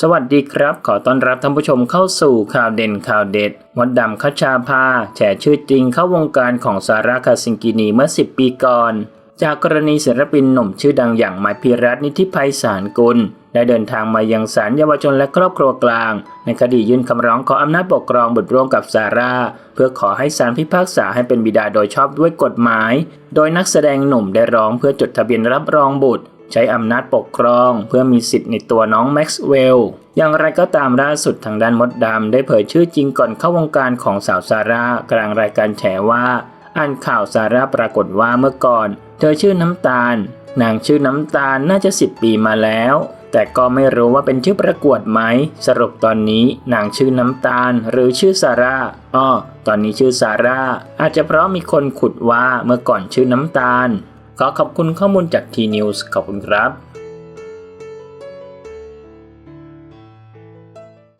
สวัสดีครับ ขอต้อนรับท่านผู้ชมเข้าสู่ข่าวเด่นข่าวเด็ดมดดำคัชชาภาแฉชื่อจริงเข้าวงการของซาร่าคาซิงกินีเมื่อ 10 ปีก่อน จากกรณีศิลปินหนุ่มชื่อดังอย่างไมพิรัตนิธิภัยสารกุล ได้เดินทางมายังศาลเยาวชนและครอบครัวกลาง ในคดียื่นคำร้องขออำนาจปกครองบุตรร่วมกับซาร่า เพื่อขอให้ศาลพิพากษาให้เป็นบิดาโดยชอบด้วยกฎหมาย โดยนักแสดงหนุ่มได้ร้องเพื่อจดทะเบียนรับรองบุตร ใช้อำนาจปกครองเพื่อมีสิทธิ์ในตัวน้องแม็กซ์เวลล์อย่างไรก็ตามล่าสุดทางด้านมดดำได้เผยชื่อจริงก่อนเข้าวงการของสาวซาร่ากลางรายการแฉว่าอ่านข่าวซาร่าปรากฏว่าเมื่อก่อน เธอชื่อน้ำตาล นางชื่อน้ำตาลน่าจะ 10 ปีมาแล้ว แต่ก็ไม่รู้ว่าเป็นชื่อประกวดไหม สรุปตอนนี้นางชื่อน้ำตาล หรือชื่อซาร่าอ้อตอนนี้ชื่อซาร่า อาจจะเพราะมีคนขุดว่าเมื่อก่อนชื่อน้ำตาล ขอขอบคุณข้อมูลจากทีนิวส์ขอบคุณครับ